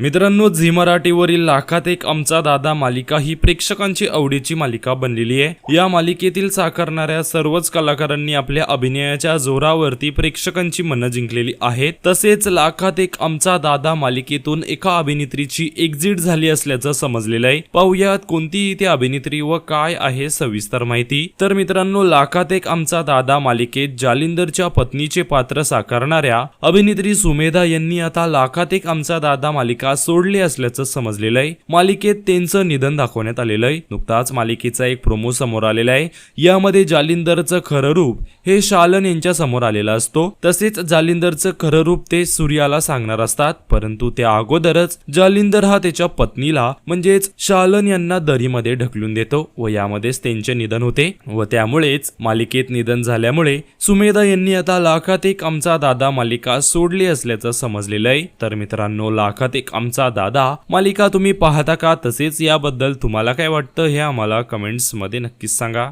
मित्रांनो झी मराठीवरील लाखात एक आमचा दादा मालिका ही प्रेक्षकांची आवडीची मालिका बनलेली आहे. या मालिकेतील साकारणाऱ्या सर्वच कलाकारांनी आपल्या अभिनयाच्या जोरावरती प्रेक्षकांची मनं जिंकलेली आहेत. तसेच लाखात एक आमचा दादा मालिकेतून एका अभिनेत्रीची एक्झिट झाली असल्याचं समजलेलं आहे. पाहुयात कोणती ती अभिनेत्री व काय आहे सविस्तर माहिती. तर मित्रांनो लाखात एक आमचा दादा मालिकेत जालिंदरच्या पत्नीचे पात्र साकारणाऱ्या अभिनेत्री सुमेधा यांनी आता लाखात एक आमचा दादा मालिका सोडली असल्याचं समजलेलं आहे मालिकेत त्यांचं निधन दाखवण्यात आलेलं आहे नुकताच मालिकेचा एक प्रोमो समोर आलेला आहे. यामध्ये जालिंदरचं खरं रूप हे शालन यांच्या समोर आलेलं असतो. तसेच जालिंदरचं खरं रूप ते सूर्याला सांगणार असतात. परंतु त्या अगोदरच जालिंदर हा त्याच्या पत्नीला म्हणजेच शालन यांना दरीमध्ये ढकलून देतो व यामध्येच त्यांचे निधन होते. व त्यामुळेच मालिकेत निधन झाल्यामुळे सुमेधा यांनी आता लाखात एक आमचा दादा मालिका सोडली असल्याचं समजलेलं आहे तर मित्रांनो लाखात एक आमचा दादा. मालिका तुम्ही पाहता का? तसेच याबद्दल तुम्हाला काय वाटतं? हे आम्हाला कमेंट्समध्ये नक्कीच सांगा.